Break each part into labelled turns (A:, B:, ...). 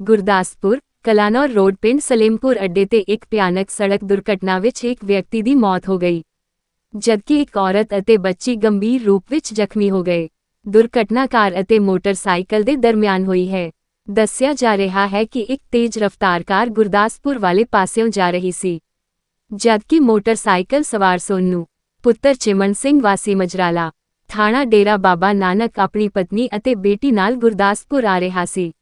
A: Gurdaspur, Kalanaur road ਪਿੰਡ ਸਲੇਮਪੁਰ ਅੱਡੇ ਤੇ ਇੱਕ ਭਿਆਨਕ ਸੜਕ ਦੁਰਘਟਨਾ ਵਿੱਚ ਇੱਕ ਵਿਅਕਤੀ ਦੀ ਮੌਤ ਹੋ ਗਈ। ਜਦਕਿ ਇੱਕ ਔਰਤ ਅਤੇ ਬੱਚੀ ਗੰਭੀਰ ਰੂਪ ਵਿੱਚ ਜ਼ਖਮੀ ਹੋ ਗਏ। ਦੁਰਘਟਨਾ ਕਾਰ ਅਤੇ ਮੋਟਰਸਾਈਕਲ ਦੇ ਦਰਮਿਆਨ ਹੋਈ ਹੈ। ਦੱਸਿਆ ਜਾ ਰਿਹਾ ਹੈ ਕਿ ਇੱਕ ਤੇਜ਼ ਰਫ਼ਤਾਰ ਕਾਰ ਗੁਰਦਾਸਪੁਰ ਵਾਲੇ ਪਾਸਿਓਂ ਜਾ ਰਹੀ ਸੀ। ਜਦਕਿ ਮੋਟਰਸਾਈਕਲ ਸਵਾਰ ਸੋਨੂ, ਪੁੱਤਰ ਚਿਮਨ ਸਿੰਘ ਵਾਸੀ ਮਜਰਾਲਾ, ਥਾਣਾ ਡੇਰਾ ਬਾਬਾ ਨਾਨਕ ਆਪਣੀ ਪਤਨੀ ਅਤੇ ਬੇਟੀ ਨਾਲ ਗੁਰਦਾਸਪੁਰ ਆ ਰਿਹਾ ਸੀ।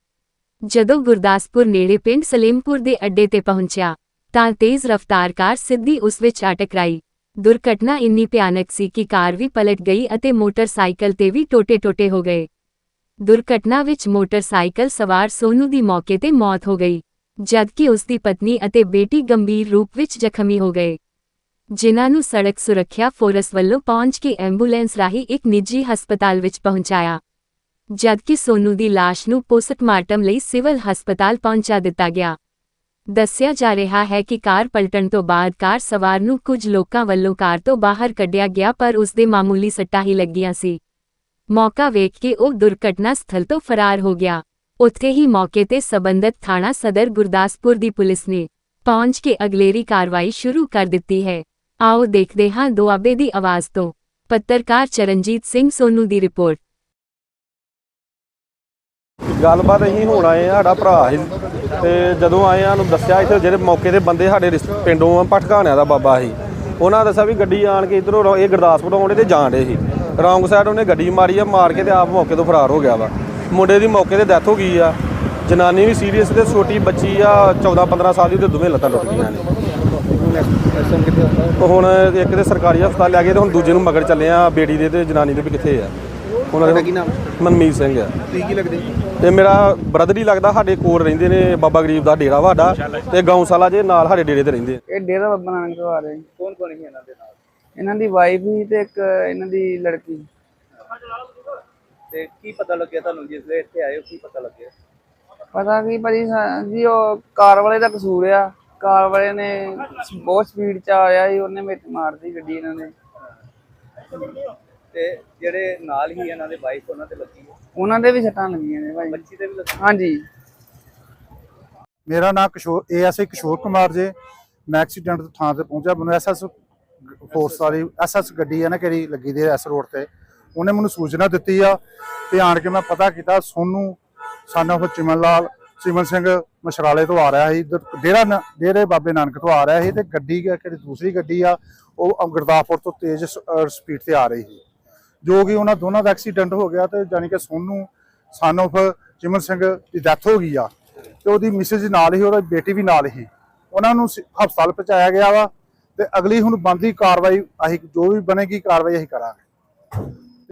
A: ਜਦੋਂ ਗੁਰਦਾਸਪੁਰ ਨੇੜੇ ਪਿੰਡ ਸਲੇਮਪੁਰ ਦੇ ਅੱਡੇ ਤੇ ਪਹੁੰਚਿਆ, ਤਾਂ ਤੇਜ਼ ਰਫ਼ਤਾਰ ਕਾਰ ਸਿੱਧੀ ਉਸ ਵਿੱਚ ਆ ਟਕਰਾਈ ਦੁਰਘਟਨਾ ਇੰਨੀ ਭਿਆਨਕ ਸੀ ਕਿ ਕਾਰ ਵੀ ਪਲਟ ਗਈ ਅਤੇ ਮੋਟਰਸਾਈਕਲ ਤੇ ਵੀ ਟੋਟੇ-ਟੋਟੇ ਹੋ ਗਏ। ਦੁਰਘਟਨਾ ਵਿੱਚ ਮੋਟਰਸਾਈਕਲ ਸਵਾਰ ਸੋਨੂ ਦੀ ਮੌਕੇ ਤੇ ਮੌਤ ਹੋ ਗਈ, ਜਦਕਿ ਉਸ ਦੀ ਪਤਨੀ ਅਤੇ ਬੇਟੀ ਗੰਭੀਰ ਰੂਪ ਵਿੱਚ ਜ਼ਖਮੀ ਹੋ ਗਏ। ਜਿਨ੍ਹਾਂ ਨੂੰ ਸੜਕ ਸੁਰੱਖਿਆ ਫੋਰਸ ਵੱਲੋਂ ਪਹੁੰਚ ਕੇ ਐਂਬੂਲੈਂਸ ਰਾਹੀਂ ਇੱਕ ਨਿੱਜੀ ਹਸਪਤਾਲ ਵਿੱਚ ਪਹੁੰਚਾਇਆ। ਜਦਕਿ ਸੋਨੂ ਦੀ ਲਾਸ਼ ਨੂੰ ਪੋਸਟਮਾਰਟਮ ਲਈ ਸਿਵਲ ਹਸਪਤਾਲ ਪਹੁੰਚਾ ਦਿੱਤਾ ਗਿਆ। ਦੱਸਿਆ ਜਾ ਰਿਹਾ ਹੈ ਕਿ ਕਾਰ ਪਲਟਣ ਤੋਂ ਬਾਅਦ ਕਾਰ ਸਵਾਰ ਨੂੰ ਕੁਝ ਲੋਕਾਂ ਵੱਲੋਂ ਕਾਰ ਤੋਂ ਬਾਹਰ ਕੱਢਿਆ ਗਿਆ ਪਰ ਉਸ ਦੇ ਮਾਮੂਲੀ ਸੱਟਾਂ ਹੀ ਲੱਗੀਆਂ ਸੀ। ਮੌਕਾ ਵੇਖ ਕੇ ਉਹ ਦੁਰਘਟਨਾ ਸਥਲ ਤੋਂ ਫਰਾਰ ਹੋ ਗਿਆ। ਉੱਥੇ ਹੀ ਮੌਕੇ ਤੇ ਸਬੰਧਤ ਥਾਣਾ ਸਦਰ ਗੁਰਦਾਸਪੁਰ ਦੀ ਪੁਲਿਸ ਨੇ ਪਹੁੰਚ ਕੇ ਅਗਲੇਰੀ ਕਾਰਵਾਈ ਸ਼ੁਰੂ ਕਰ ਦਿੱਤੀ ਹੈ। ਆਓ ਦੇਖਦੇ ਹਾਂ ਦੁਆਬੇ ਦੀ ਆਵਾਜ਼ ਤੋਂ। ਪੱਤਰਕਾਰ ਚਰਨਜੀਤ ਸਿੰਘ ਸੋਨੂ ਦੀ ਰਿਪੋਰਟ।
B: ਗੱਲਬਾਤ ਅਸੀਂ ਹੁਣ ਆਏ ਆ ਸਾਡਾ ਭਰਾ ਸੀ। ਤੇ ਜਦੋਂ ਆਏ ਆ ਨੂੰ ਦੱਸਿਆ ਇੱਥੇ ਜਿਹੜੇ ਮੌਕੇ ਦੇ ਬੰਦੇ ਸਾਡੇ ਰਿਸ- ਪਿੰਡੋਂ ਆ, ਭਟਕਾਣਿਆਂ ਦਾ ਬਾਬਾ ਸੀ। ਉਹਨਾਂ ਦੱਸਿਆ ਵੀ ਗੱਡੀ ਆਣ ਕੇ ਇਧਰੋਂ ਇਹ ਗੁਰਦਾਸਪੁਰ ਆਉਂਦੇ ਤੇ ਜਾਣ ਡੇ ਸੀ। ਰੌਂਗ ਸਾਈਡ ਉਹਨੇ ਗੱਡੀ ਮਾਰੀ ਆ, ਮਾਰ ਕੇ ਤੇ ਆਪ ਮੌਕੇ ਤੋਂ ਫਰਾਰ ਹੋ ਗਿਆ ਵਾ। ਮੁੰਡੇ ਦੀ ਮੌਕੇ ਤੇ ਡੈਥ ਹੋ ਗਈ ਆ। ਜਨਾਨੀ ਵੀ ਸੀਰੀਅਸ ਤੇ ਛੋਟੀ ਬੱਚੀ ਆ 14 15 ਸਾਲ ਦੀ ਤੇ ਦੋਵੇਂ ਲੱਤਾਂ ਟੁੱਟ ਗਈਆਂ ਨੇ। ਹੁਣ ਇੱਕ ਦੇ ਸਰਕਾਰੀ ਹਸਪਤਾਲ ਲੈ ਗਏ ਤੇ ਹੁਣ ਦੂਜੇ ਨੂੰ ਮਗਰ ਚੱਲੇ ਆ, ਬੇੜੀ ਦੇ ਤੇ ਜਨਾਨੀ ਦੇ ਵੀ ਕਿੱਥੇ ਆ। ਉਹਨਾਂ ਦੇ
C: ਕੀ ਨਾਮ?
B: ਮਨਮੀਤ ਸਿੰਘ ਆ।
C: ਤੁਸੀਂ ਕੀ ਲੱਗਦੇ? ਜੀ
B: ਤੇ ਮੇਰਾ ਬ੍ਰਦਰ ਹੀ ਲੱਗਦਾ ਸਾਡੇ ਕੋਲ ਰਹਿੰਦੇ ਨੇ ਬਾਬਾ ਗਰੀਬ ਦਾ ਡੇਰਾ ਵਾਡਾ ਤੇ ਗਊਸ਼ਾਲਾ ਜੇ ਨਾਲ ਸਾਡੇ ਡੇਰੇ ਤੇ ਰਹਿੰਦੇ ਆ।
D: ਇਹ ਡੇਰਾ ਬਾਬਾ ਨਾਨਕ ਤੋਂ ਆ ਰਹੇ
C: ਕੌਣ ਕੌਣ ਸੀ ਇਹਨਾਂ ਦੇ ਨਾਲ?
D: ਇਹਨਾਂ ਦੀ ਵਾਈਫ ਵੀ ਤੇ ਇੱਕ ਇਹਨਾਂ ਦੀ ਲੜਕੀ।
C: ਤੇ ਕੀ ਪਤਾ ਲੱਗਿਆ ਤੁਹਾਨੂੰ ਜਿਸ ਵੇਲੇ ਇੱਥੇ ਆਏ ਹੋ ਕੀ ਪਤਾ ਲੱਗਿਆ?
D: ਪਤਾ ਕੀ ਭਾਜੀ ਜੀ ਉਹ ਕਾਰ ਵਾਲੇ ਦਾ ਕਸੂਰ ਆ। ਕਾਰ ਵਾਲੇ ਨੇ ਬਹੁਤ ਸਪੀਡ ਚ ਆਇਆ ਸੀ ਉਹਨੇ ਵਿੱਚ ਮਾਰਦੀ ਗੱਡੀ ਇਹਨਾਂ ਨੇ।
C: ਤੇ ਜਿਹੜੇ ਨਾਲ ਹੀ ਇਹਨਾਂ ਦੇ ਵਾਈਫ ਉਹਨਾਂ ਤੇ ਲੱਗੀ ਹੈ
D: ਉਹਨਾਂ ਦੇ ਵੀ ਸੱਟਾਂ ਲੱਗੀਆਂ ਨੇ ਭਾਜੀ
C: ਬੱਚੀ ਤੇ ਵੀ ਲੱਗੀ
D: ਹਾਂਜੀ।
E: ਮੇਰਾ ਨਾਮ ਕਿਸ਼ੋਰ ਏਐਸਆਈ ਕਿਸ਼ੋਰ ਕੁਮਾਰ ਜੇ। ਮੈਂ ਐਕਸੀਡੈਂਟ ਤੋਂ ਥਾਂ ਤੇ ਪਹੁੰਚਿਆ। ਮੈਨੂੰ ਐਸਐਸ ਫੋਰਸ ਵਾਲੀ ਐਸਐਸ ਗੱਡੀ ਹੈ ਨਾ ਕਿਹੜੀ ਲੱਗੀ ਦੀ ਐਸ ਰੋਡ ਤੇ। ਉਹਨੇ ਮੈਨੂੰ ਸੂਚਨਾ ਦਿੱਤੀ ਆ ਤੇ ਆਣ ਕੇ ਮੈਂ ਪਤਾ ਕੀਤਾ ਸੋਨੂੰ ਸਾਨਾ ਫ ਚਿਮਨ ਲਾਲ ਚਿਮਨ ਸਿੰਘ ਮਸ਼ਰਾਲੇ ਤੋਂ ਆ ਰਿਹਾ ਸੀ। ਇੱਧਰ ਡੇਰਾ ਡੇਰੇ ਬਾਬੇ ਨਾਨਕ ਤੋਂ ਆ ਰਿਹਾ ਸੀ ਤੇ ਗੱਡੀ ਕਿ- ਕਿਹੜੀ ਦੂਸਰੀ ਗੱਡੀ ਆ ਉਹ ਗੁਰਦਾਸਪੁਰ ਤੋਂ ਤੇਜ਼ ਸਪੀਡ ਤੇ ਆ ਰਹੀ ਸੀ। ਜੋ ਕਿ ਉਹਨਾਂ ਦੋਨਾਂ ਦਾ ਐਕਸੀਡੈਂਟ ਹੋ ਗਿਆ ਤੇ ਜਾਨੀ ਕਿ ਸੋਨੂੰ, ਸਨ of ਚਿਮਨ ਸਿੰਘ ਦੀ ਡੈਥ ਹੋ ਗਈ ਆ। ਤੇ ਉਹਦੀ ਮਿਸਿਸ ਨਾਲ ਹੀ, ਉਹਦੀ ਬੇਟੀ ਵੀ ਨਾਲ ਹੀ। ਉਹਨਾਂ ਨੂੰ ਹਸਪਤਾਲ ਪਹੁੰਚਾਇਆ ਗਿਆ ਵਾ ਤੇ ਅਗਲੀ ਹੁਣ ਬੰਦੀ ਕਾਰਵਾਈ, ਅਸੀਂ ਜੋ ਵੀ ਬਣੇਗੀ ਕਾਰਵਾਈ ਅਸੀਂ ਕਰਾਂਗੇ।